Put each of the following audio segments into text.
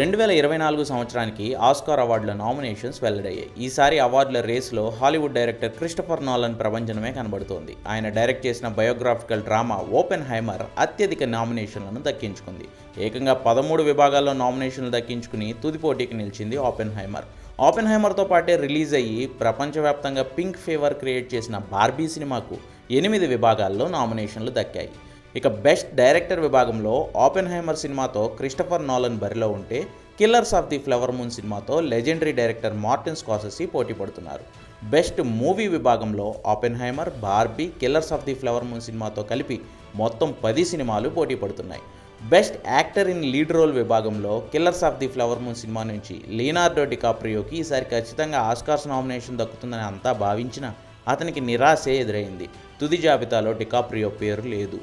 రెండు వేల ఇరవై నాలుగు సంవత్సరానికి ఆస్కార్ అవార్డుల నామినేషన్స్ వెల్లడయ్యాయి. ఈసారి అవార్డుల రేసులో హాలీవుడ్ డైరెక్టర్ క్రిస్టఫర్ నాలన్ ప్రపంచమే కనబడుతోంది. ఆయన డైరెక్ట్ చేసిన బయోగ్రాఫికల్ డ్రామా ఓపెన్ హైమర్ అత్యధిక నామినేషన్లను దక్కించుకుంది. ఏకంగా పదమూడు విభాగాల్లో నామినేషన్లు దక్కించుకుని తుది పోటీకి నిలిచింది ఓపెన్ హైమర్ ఓపెన్ హైమర్తో పాటే రిలీజ్ అయ్యి ప్రపంచవ్యాప్తంగా పింక్ ఫేవర్ క్రియేట్ చేసిన బార్బీ సినిమాకు ఎనిమిది విభాగాల్లో నామినేషన్లు దక్కాయి. ఇక బెస్ట్ డైరెక్టర్ విభాగంలో ఓపెన్ హైమర్ సినిమాతో క్రిస్టఫర్ నాలన్ బరిలో ఉంటే Killers of the Flower Moon సినిమాతో లెజెండరీ డైరెక్టర్ మార్టిన్ స్కాసెసీ పోటీ పడుతున్నారు. బెస్ట్ మూవీ విభాగంలో Oppenheimer Barbie Killers of the Flower Moon సినిమాతో కలిపి మొత్తం పది సినిమాలు పోటీ పడుతున్నాయి. Best actor in lead role విభాగంలో Killers of the Flower Moon cinema నుంచి లీనార్డో డికాప్రియోకి ఈసారి ఖచ్చితంగా ఆస్కార్స్ నామినేషన్ దక్కుతుందని అంతా భావించిన అతనికి నిరాశే ఎదురైంది. తుది జాబితాలో డికాప్రియో పేరు లేదు.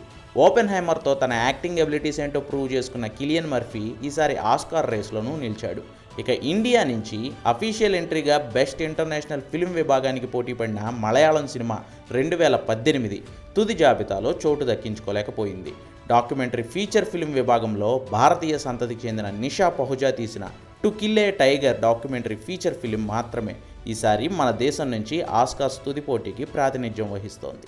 ఓపెన్ హైమర్తో తన యాక్టింగ్ ఎబిలిటీస్ ఏంటో ప్రూవ్ చేసుకున్న కిలియన్ మర్ఫీ ఈసారి ఆస్కార్ రేస్లోనూ నిలిచాడు. ఇక ఇండియా నుంచి అఫీషియల్ ఎంట్రీగా బెస్ట్ ఇంటర్నేషనల్ ఫిల్మ్ విభాగానికి పోటీ పడిన మలయాళం సినిమా రెండు వేల పద్దెనిమిది తుది జాబితాలో చోటు దక్కించుకోలేకపోయింది. డాక్యుమెంటరీ ఫీచర్ ఫిల్మ్ విభాగంలో భారతీయ సంతతికి చెందిన నిషా పహుజా తీసిన to kill a tiger documentary feature film మాత్రమే ఈసారి మన దేశం నుంచి ఆస్కార్స్ తుది పోటీకి ప్రాతినిధ్యం వహిస్తోంది.